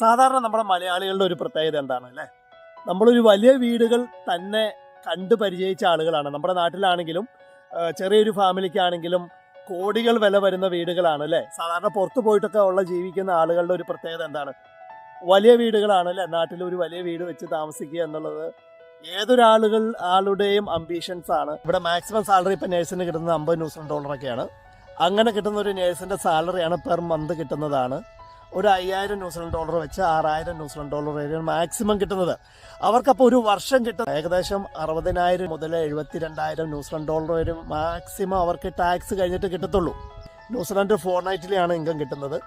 സാധാരണ നമ്മുടെ മലയാളികളുടെ ഒരു പ്രത്യേകത എന്താണ് അല്ലേ? നമ്മളൊരു വലിയ വീടുകൾ തന്നെ കണ്ടു പരിചയിച്ച ആളുകളാണ്. നമ്മുടെ നാട്ടിലാണെങ്കിലും ചെറിയൊരു ഫാമിലിക്കാണെങ്കിലും കോടികൾ വില വരുന്ന വീടുകളാണ് അല്ലേ? സാധാരണ പുറത്തു പോയിട്ടൊക്കെ ഉള്ള ജീവിക്കുന്ന ആളുകളുടെ ഒരു പ്രത്യേകത എന്താണ്? വലിയ വീടുകളാണ് അല്ലേ? നാട്ടിൽ ഒരു വലിയ വീട് വെച്ച് താമസിക്കുക എന്നുള്ളത് ഏതൊരാളുകൾ ആളുടെയും അംബീഷൻസ് ആണ്. ഇവിടെ മാക്സിമം സാലറി ഇപ്പം നേഴ്സിന് കിട്ടുന്നത് അമ്പത് ന്യൂസിലൻഡ് ഡോളറൊക്കെയാണ്. അങ്ങനെ കിട്ടുന്ന ഒരു നേഴ്സിന്റെ സാലറിയാണ് പെർ മന്ത് കിട്ടുന്നതാണ്. ഒരു അയ്യായിരം ന്യൂസിലൻഡ് ഡോളർ വെച്ച് ആറായിരം ന്യൂസിലൻഡ് ഡോളർ വരെയാണ് മാക്സിമം കിട്ടുന്നത്. അവർക്കപ്പോൾ ഒരു വർഷം കിട്ടും ഏകദേശം അറുപതിനായിരം മുതൽ എഴുപത്തിരണ്ടായിരം ന്യൂസിലൻഡ് ഡോളർ വരെ മാക്സിമം അവർക്ക് ടാക്സ് കഴിഞ്ഞിട്ട് കിട്ടത്തുള്ളൂ. ന്യൂസിലൻഡ് ഫോർ നൈറ്റിലെയാണ് ഇൻകം കിട്ടുന്നത്.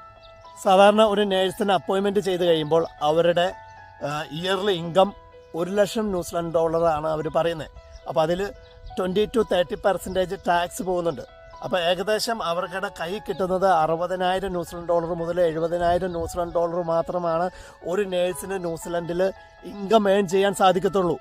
സാധാരണ ഒരു നേഴ്സിന് അപ്പോയിൻമെന്റ് ചെയ്ത് കഴിയുമ്പോൾ അവരുടെ ഇയർലി ഇൻകം ഒരു ലക്ഷം ന്യൂസിലൻഡ് ഡോളറാണ് അവർ പറയുന്നത്. അപ്പോൾ അതിൽ twenty two thirty percentage tax പോകുന്നുണ്ട്. അപ്പോൾ ഏകദേശം അവരുടെ കൈ കിട്ടുന്നത് അറുപതിനായിരം ന്യൂസിലൻഡ് ഡോളർ മുതൽ എഴുപതിനായിരം ന്യൂസിലൻഡ് ഡോളർ മാത്രമാണ് ഒരു നേഴ്സിന് ന്യൂസിലൻഡിൽ ഇൻകം ഏൺ ചെയ്യാൻ സാധിക്കത്തുള്ളൂ.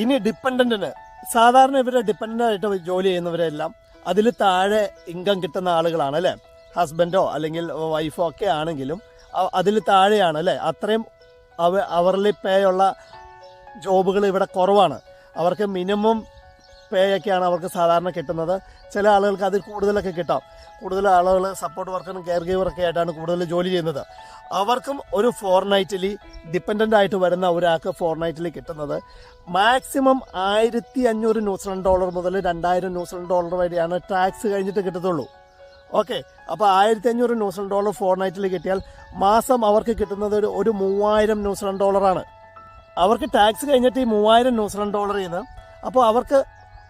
ഇനി ഡിപ്പെൻഡന്റിന് സാധാരണ ഇവരെ ഡിപ്പെൻഡന്റ് ആയിട്ട് ജോലി ചെയ്യുന്നവരെല്ലാം അതിൽ താഴെ ഇൻകം കിട്ടുന്ന ആളുകളാണ് അല്ലേ? ഹസ്ബൻഡോ അല്ലെങ്കിൽ വൈഫോ ഒക്കെ ആണെങ്കിലും അതിൽ താഴെയാണ് അല്ലേ? അത്രയും അവ അവർലി ജോബുകൾ ഇവിടെ കുറവാണ്. അവർക്ക് മിനിമം പേ ഒക്കെയാണ് അവർക്ക് സാധാരണ കിട്ടുന്നത്. ചില ആളുകൾക്ക് അതിൽ കൂടുതലൊക്കെ കിട്ടാം. കൂടുതൽ ആളുകൾ സപ്പോർട്ട് വർക്കറും കെയർ ഗീവറൊക്കെ ആയിട്ടാണ് കൂടുതൽ ജോലി ചെയ്യുന്നത്. അവർക്കും ഒരു ഫോർ നൈറ്റിലി ഡിപ്പെൻഡന്റ് ആയിട്ട് വരുന്ന ഒരാൾക്ക് ഫോർ നൈറ്റിലി കിട്ടുന്നത്. മാക്സിമം ആയിരത്തി അഞ്ഞൂറ് ന്യൂസിലൻഡ് ഡോളർ മുതൽ രണ്ടായിരം ന്യൂസിലൻഡ് ഡോളർ വരെയാണ് ടാക്സ് കഴിഞ്ഞിട്ട് കിട്ടത്തുള്ളൂ. ഓക്കെ അപ്പോൾ ആയിരത്തി അഞ്ഞൂറ് ന്യൂസിലൻഡ് ഡോളർ ഫോർ നൈറ്റിൽ കിട്ടിയാൽ മാസം അവർക്ക് കിട്ടുന്നത് ഒരു ഒരു മൂവായിരം ന്യൂസിലൻഡ് ഡോളറാണ് അവർക്ക് ടാക്സ് കഴിഞ്ഞിട്ട് ഈ മൂവായിരം ന്യൂസിലൻഡ് ഡോളർ ചെയ്യുന്നത് അപ്പോൾ അവർക്ക്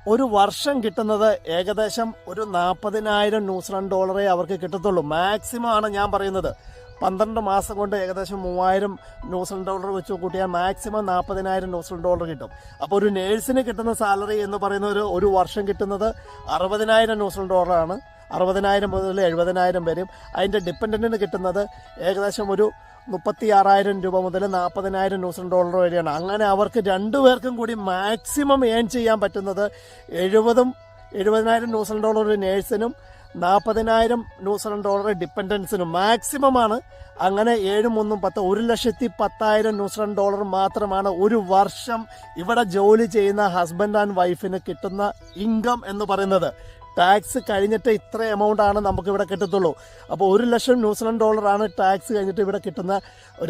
ഒരു വർഷം കിട്ടുന്നത് ഏകദേശം ഒരു നാൽപ്പതിനായിരം ന്യൂസിലാൻഡ് ഡോളറേ അവർക്ക് കിട്ടത്തുള്ളൂ. മാക്സിമം ആണ് ഞാൻ പറയുന്നത്. പന്ത്രണ്ട് മാസം കൊണ്ട് ഏകദേശം മൂവായിരം ന്യൂസിലാൻഡ് ഡോളർ വെച്ച് കൂട്ടിയാൽ മാക്സിമം നാൽപ്പതിനായിരം ന്യൂസിലാൻഡ് ഡോളർ കിട്ടും. അപ്പോൾ ഒരു നേഴ്സിന് കിട്ടുന്ന സാലറി എന്ന് പറയുന്ന ഒരു ഒരു വർഷം കിട്ടുന്നത് അറുപതിനായിരം ന്യൂസിലാൻഡ് ഡോളറാണ്. അറുപതിനായിരം മുതൽ എഴുപതിനായിരം വരും. അതിന്റെ ഡിപ്പെൻഡന്റിന് കിട്ടുന്നത് ഏകദേശം ഒരു മുപ്പത്തി ആറായിരം രൂപ മുതൽ നാൽപ്പതിനായിരം ന്യൂസൺ ഡോളർ വരെയാണ്. അങ്ങനെ അവർക്ക് രണ്ടു പേർക്കും കൂടി മാക്സിമം ഏൺ ചെയ്യാൻ പറ്റുന്നത് എഴുപതും എഴുപതിനായിരം ന്യൂസൺ ഡോളർ ഒരു നേഴ്സിനും നാൽപ്പതിനായിരം ന്യൂസൺ ഡോളർ ഡിപ്പെൻഡൻസിനും. മാക്സിമം ആണ്. അങ്ങനെ ഏഴും ഒന്നും പത്ത് ഒരു ലക്ഷത്തി പത്തായിരം ന്യൂസൺ ഡോളർ മാത്രമാണ് ഒരു വർഷം ഇവിടെ ജോലി ചെയ്യുന്ന ഹസ്ബൻഡ് ആൻഡ് വൈഫിന് കിട്ടുന്ന ഇൻകം എന്ന് പറയുന്നത്. ടാക്സ് കഴിഞ്ഞിട്ട് ഇത്ര എമൗണ്ട് ആണ് നമുക്ക് ഇവിടെ കിട്ടത്തുള്ളൂ. അപ്പോൾ ഒരു ലക്ഷം ന്യൂസിലൻഡ് ഡോളറാണ് ടാക്സ് കഴിഞ്ഞിട്ട് ഇവിടെ കിട്ടുന്ന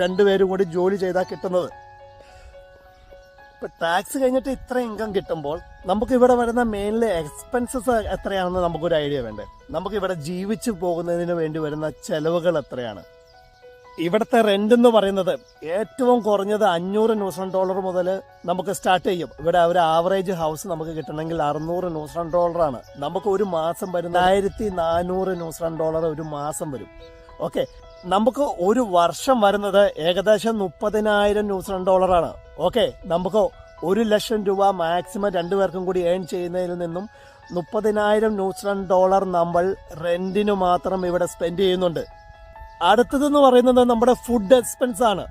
രണ്ട് രണ്ടുപേരും കൂടി ജോലി ചെയ്താൽ കിട്ടുന്നത്. ഇപ്പം ടാക്സ് കഴിഞ്ഞിട്ട് ഇത്ര ഇൻകം കിട്ടുമ്പോൾ നമുക്ക് ഇവിടെ വരുന്ന മെയിൻലി എക്സ്പെൻസസ് എത്രയാണെന്ന് നമുക്കൊരു ഐഡിയ വേണ്ടേ? നമുക്ക് ഇവിടെ ജീവിച്ചു പോകുന്നതിന് വേണ്ടി വരുന്ന ചെലവുകൾ എത്രയാണ്? ഇവിടുത്തെ റെന്റ് എന്ന് പറയുന്നത് ഏറ്റവും കുറഞ്ഞത് അഞ്ഞൂറ് ന്യൂസിലൻഡ് ഡോളർ മുതൽ നമുക്ക് സ്റ്റാർട്ട് ചെയ്യും. ഇവിടെ ഒരു ആവറേജ് ഹൗസ് നമുക്ക് കിട്ടണമെങ്കിൽ അറുന്നൂറ് ന്യൂസിലൻഡ് ഡോളറാണ് നമുക്ക് ഒരു മാസം വരുന്ന ആയിരത്തി നാനൂറ് ന്യൂസിലൻഡ് ഡോളർ ഒരു മാസം വരും. ഓക്കെ നമുക്ക് ഒരു വർഷം വരുന്നത് ഏകദേശം മുപ്പതിനായിരം ന്യൂസിലൻഡ് ഡോളറാണ് ഓക്കെ നമുക്ക് ഒരു ലക്ഷം രൂപ മാക്സിമം രണ്ടുപേർക്കും കൂടി ഏൺ ചെയ്യുന്നതിൽ നിന്നും മുപ്പതിനായിരം ന്യൂസിലൻഡ് ഡോളർ നമ്മൾ റെന്റിന് മാത്രം ഇവിടെ സ്പെൻഡ് ചെയ്യുന്നുണ്ട്. അടുത്തതെന്ന് പറയുന്നത് നമ്മുടെ ഫുഡ് എക്സ്പെൻസ് ആണ്.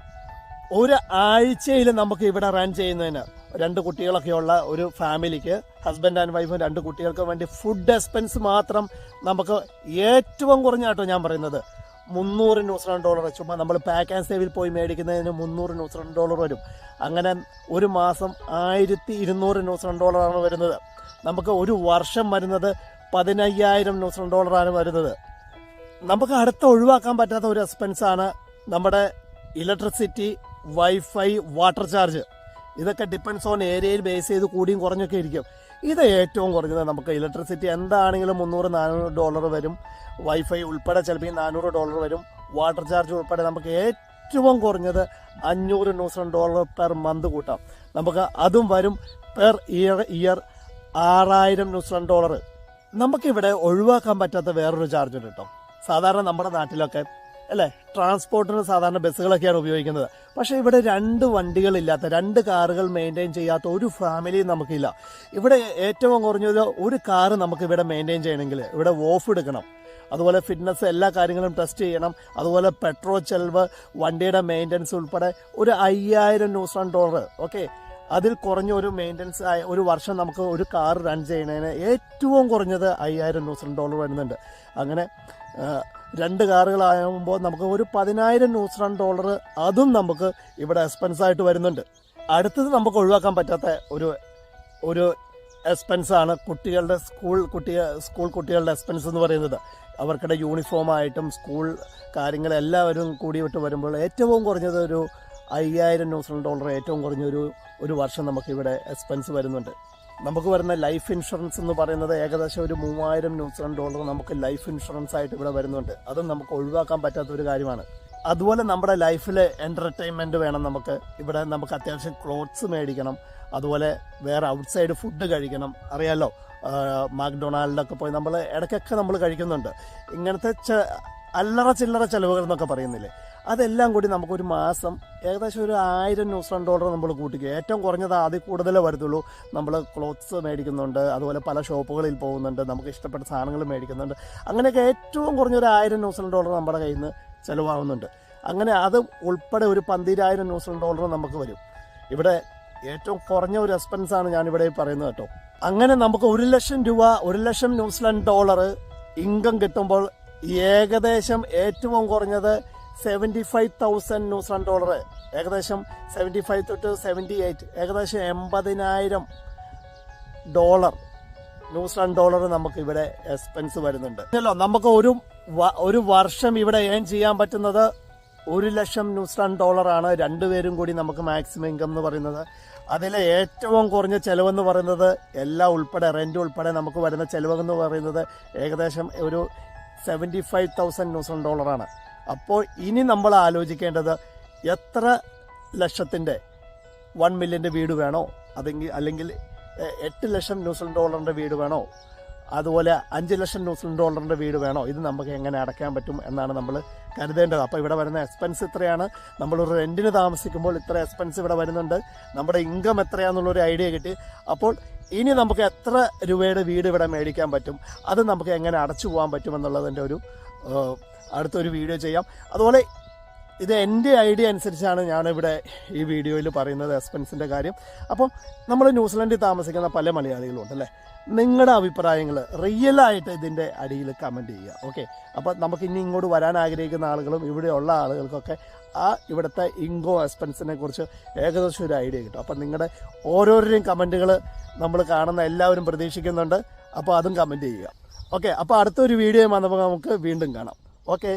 ഒരു ആഴ്ചയിൽ നമുക്ക് ഇവിടെ റൺ ചെയ്യുന്നതിന് രണ്ട് കുട്ടികളൊക്കെയുള്ള ഒരു ഫാമിലിക്ക് ഹസ്ബൻഡ് ആൻഡ് വൈഫും രണ്ട് കുട്ടികൾക്ക് വേണ്ടി ഫുഡ് എക്സ്പെൻസ് മാത്രം നമുക്ക് ഏറ്റവും കുറഞ്ഞാട്ടോ ഞാൻ പറയുന്നത്. മുന്നൂറ് ന്യൂസിലാൻഡ് ഡോളർ ചുമ്മാ നമ്മൾ പാക്ക് ആൻഡ് സേവിൽ പോയി മേടിക്കുന്നതിന് മുന്നൂറ് ന്യൂസിലാൻഡ് ഡോളർ വരും. അങ്ങനെ ഒരു മാസം ആയിരത്തി ഇരുന്നൂറ് ന്യൂസിലൻഡ് ഡോളറാണ് വരുന്നത്. നമുക്ക് ഒരു വർഷം വരുന്നത് പതിനയ്യായിരം ന്യൂസിലൻഡ് ഡോളറാണ് വരുന്നത്. നമുക്ക് അടുത്ത ഒഴിവാക്കാൻ പറ്റാത്ത ഒരു എക്സ്പെൻസ് ആണ് നമ്മുടെ ഇലക്ട്രിസിറ്റി വൈഫൈ വാട്ടർ ചാർജ് ഇതൊക്കെ ഡിപ്പെൻസ് ഓൺ ഏരിയയിൽ ബേസ് ചെയ്ത് കൂടിയും കുറഞ്ഞൊക്കെ ഇരിക്കും. ഇത് ഏറ്റവും കുറഞ്ഞത് നമുക്ക് ഇലക്ട്രിസിറ്റി എന്താണെങ്കിലും മുന്നൂറ് നാനൂറ് ഡോളർ വരും. വൈഫൈ ഉൾപ്പെടെ ചിലപ്പോൾ നാനൂറ് ഡോളർ വരും. വാട്ടർ ചാർജ് ഉൾപ്പെടെ നമുക്ക് ഏറ്റവും കുറഞ്ഞത് അഞ്ഞൂറ് ന്യൂസിലൻഡ് ഡോളർ പെർ മന്ത് കൂട്ടാം. നമുക്ക് അതും വരും പെർ ഇയർ ഇയർ ആറായിരം ന്യൂസിലൻഡ് ഡോളർ നമുക്കിവിടെ ഒഴിവാക്കാൻ പറ്റാത്ത വേറൊരു ചാർജ് ഉണ്ട് കേട്ടോ സാധാരണ നമ്മുടെ നാട്ടിലൊക്കെ അല്ലേ? ട്രാൻസ്പോർട്ടിന് സാധാരണ ബസ്സുകളൊക്കെയാണ് ഉപയോഗിക്കുന്നത്. പക്ഷേ ഇവിടെ രണ്ട് വണ്ടികളില്ലാത്ത രണ്ട് കാറുകൾ മെയിന്റെയിൻ ചെയ്യാത്ത ഒരു ഫാമിലിയും നമുക്കില്ല. ഇവിടെ ഏറ്റവും കുറഞ്ഞത് ഒരു കാറ് നമുക്ക് ഇവിടെ മെയിന്റെയിൻ ചെയ്യണമെങ്കിൽ ഇവിടെ ഓഫ് എടുക്കണം. അതുപോലെ ഫിറ്റ്നസ് എല്ലാ കാര്യങ്ങളും ടെസ്റ്റ് ചെയ്യണം. അതുപോലെ പെട്രോൾ ചെലവ് വണ്ടിയുടെ മെയിന്റനൻസ് ഉൾപ്പെടെ ഒരു അയ്യായിരം ന്യൂസിലൻഡ് ഡോളർ ഓക്കെ അതിൽ കുറഞ്ഞ ഒരു മെയിന്റനൻസ് ഒരു വർഷം നമുക്ക് ഒരു കാർ റൺ ചെയ്യുന്നതിന് ഏറ്റവും കുറഞ്ഞത് അയ്യായിരം ന്യൂസിലൻഡ് ഡോളർ വരുന്നുണ്ട്. അങ്ങനെ രണ്ട് കാറുകളാകുമ്പോൾ നമുക്ക് ഒരു പതിനായിരം ന്യൂസിലൻഡ് ഡോളർ അതും നമുക്ക് ഇവിടെ എക്സ്പെൻസായിട്ട് വരുന്നുണ്ട്. അടുത്തത് നമുക്ക് ഒഴിവാക്കാൻ പറ്റാത്ത ഒരു ഒരു എക്സ്പെൻസാണ് കുട്ടികളുടെ സ്കൂൾ കുട്ടികൾ സ്കൂൾ കുട്ടികളുടെ എക്സ്പെൻസ് എന്ന് പറയുന്നത്. അവർക്കിടെ യൂണിഫോം ആയിട്ടും സ്കൂൾ കാര്യങ്ങളെല്ലാവരും കൂടിയിട്ട് വരുമ്പോൾ ഏറ്റവും കുറഞ്ഞത് ഒരു അയ്യായിരം ന്യൂസിലാൻഡ് ഡോളർ ഏറ്റവും കുറഞ്ഞൊരു ഒരു വർഷം നമുക്കിവിടെ എക്സ്പെൻസ് വരുന്നുണ്ട്. നമുക്ക് വരുന്ന ലൈഫ് ഇൻഷുറൻസ് എന്ന് പറയുന്നത് ഏകദേശം ഒരു മൂവായിരം ന്യൂസിലാൻഡ് ഡോളർ നമുക്ക് ലൈഫ് ഇൻഷുറൻസ് ആയിട്ട് ഇവിടെ വരുന്നുണ്ട്. അതും നമുക്ക് ഒഴിവാക്കാൻ പറ്റാത്ത ഒരു കാര്യമാണ്. അതുപോലെ നമ്മുടെ ലൈഫിൽ എന്റർടൈൻമെന്റ് വേണം നമുക്ക്. ഇവിടെ നമുക്ക് അത്യാവശ്യം ക്ലോത്ത്സ് മേടിക്കണം. അതുപോലെ വേറെ ഔട്ട്സൈഡ് ഫുഡ് കഴിക്കണം. അറിയാലോ? മാക്ഡൊണാൾഡൊക്കെ പോയി നമ്മൾ ഇടയ്ക്കൊക്കെ നമ്മൾ കഴിക്കുന്നുണ്ട്. ഇങ്ങനത്തെ അല്ലറ ചില്ലറ ചിലവുകൾ എന്നൊക്കെ പറയുന്നില്ലേ? അതെല്ലാം കൂടി നമുക്കൊരു മാസം ഏകദേശം ഒരു ആയിരം ന്യൂസിലാൻഡ് ഡോളർ നമ്മൾ കൂട്ടിക്കുക ഏറ്റവും കുറഞ്ഞത് അതിൽ കൂടുതലേ വരത്തുള്ളൂ. നമ്മൾ ക്ലോത്ത്സ് മേടിക്കുന്നുണ്ട് അതുപോലെ പല ഷോപ്പുകളിൽ പോകുന്നുണ്ട് നമുക്ക് ഇഷ്ടപ്പെട്ട സാധനങ്ങൾ മേടിക്കുന്നുണ്ട്. അങ്ങനെയൊക്കെ ഏറ്റവും കുറഞ്ഞൊരു ആയിരം ന്യൂസിലാൻഡ് ഡോളർ നമ്മുടെ കയ്യിൽ നിന്ന് ചിലവാകുന്നുണ്ട്. അങ്ങനെ അത് ഉൾപ്പെടെ ഒരു പന്തിരായിരം ന്യൂസിലാൻഡ് ഡോളർ നമുക്ക് വരും. ഇവിടെ ഏറ്റവും കുറഞ്ഞ ഒരു എക്സ്പെൻസാണ് ഞാനിവിടെ പറയുന്നത് കേട്ടോ. അങ്ങനെ നമുക്ക് ഒരു ലക്ഷം രൂപ ഒരു ലക്ഷം ന്യൂസിലാൻഡ് ഡോളർ ഇൻകം കിട്ടുമ്പോൾ ഏകദേശം ഏറ്റവും കുറഞ്ഞത് seventy five thousand New Zealand dollar ഏകദേശം സെവന്റി ഫൈവ് തൊട്ട് സെവന്റി എയ്റ്റ് ഏകദേശം എൺപതിനായിരം ഡോളർ ന്യൂസിലാൻഡ് ഡോളർ നമുക്ക് ഇവിടെ എക്സ്പെൻസ് വരുന്നുണ്ട്. അല്ലോ നമുക്ക് ഒരു ഒരു വർഷം ഇവിടെ ഏൺ ചെയ്യാൻ പറ്റുന്നത് ഒരു ലക്ഷം ന്യൂസിലാൻഡ് ഡോളറാണ് രണ്ടുപേരും കൂടി നമുക്ക് മാക്സിമം ഇൻകം എന്ന് പറയുന്നത്. അതിലെ ഏറ്റവും കുറഞ്ഞ ചിലവെന്ന് പറയുന്നത് എല്ലാം ഉൾപ്പെടെ റെന്റ് ഉൾപ്പെടെ നമുക്ക് വരുന്ന ചിലവെന്ന് പറയുന്നത് ഏകദേശം ഒരു സെവന്റി ഫൈവ് തൗസൻഡ് ന്യൂസിലാൻഡ് ഡോളറാണ് അപ്പോൾ ഇനി നമ്മൾ ആലോചിക്കേണ്ടത് എത്ര ലക്ഷത്തിന്റെ വൺ മില്യന്റെ വീട് വേണോ? അതെങ്കിൽ അല്ലെങ്കിൽ എട്ട് ലക്ഷം ന്യൂസിലൻഡ് ഡോളറിന്റെ വീട് വേണോ? അതുപോലെ അഞ്ച് ലക്ഷം ന്യൂസിലൻഡ് ഡോളറിന്റെ വീട് വേണോ? ഇത് നമുക്ക് എങ്ങനെ അടയ്ക്കാൻ പറ്റും എന്നാണ് നമ്മൾ കരുതേണ്ടത്. അപ്പോൾ ഇവിടെ വരുന്ന എക്സ്പെൻസ് ഇത്രയാണ്. നമ്മളൊരു റെന്റിന് താമസിക്കുമ്പോൾ ഇത്ര എക്സ്പെൻസ് ഇവിടെ വരുന്നുണ്ട്. നമ്മുടെ ഇൻകം എത്രയാണെന്നുള്ളൊരു ഐഡിയ കിട്ടി. അപ്പോൾ ഇനി നമുക്ക് എത്ര രൂപയുടെ വീട് ഇവിടെ മേടിക്കാൻ പറ്റും? അത് നമുക്ക് എങ്ങനെ അടച്ചു പോകാൻ പറ്റും എന്നുള്ളതിന്റെ ഒരു അടുത്തൊരു വീഡിയോ ചെയ്യാം. അതുപോലെ ഇത് എന്റെ ഐഡിയ അനുസരിച്ചാണ് ഞാനിവിടെ ഈ വീഡിയോയിൽ പറയുന്നത് എക്സ്പെൻസിന്റെ കാര്യം. അപ്പം നമ്മൾ ന്യൂസിലൻഡിൽ താമസിക്കുന്ന പല മലയാളികളും ഉണ്ടല്ലേ നിങ്ങളുടെ അഭിപ്രായങ്ങൾ റിയലായിട്ട് ഇതിന്റെ അടിയിൽ കമന്റ് ചെയ്യുക ഓക്കെ അപ്പോൾ നമുക്ക് ഇനി ഇങ്ങോട്ട് വരാൻ ആഗ്രഹിക്കുന്ന ആളുകളും ഇവിടെയുള്ള ആളുകൾക്കൊക്കെ ആ ഇവിടുത്തെ ഇൻകോ എക്സ്പെൻസിനെ കുറിച്ച് ഏകദേശം ഒരു ഐഡിയ കിട്ടും. അപ്പം നിങ്ങളുടെ ഓരോരുത്തരെയും കമന്റുകൾ നമ്മൾ കാണുന്ന എല്ലാവരും പ്രതീക്ഷിക്കുന്നുണ്ട്. അപ്പോൾ അതും കമന്റ് ചെയ്യുക. ഓക്കെ അപ്പോൾ അടുത്തൊരു വീഡിയോ വന്നപ്പോൾ നമുക്ക് വീണ്ടും കാണാം. ഓക്കെ?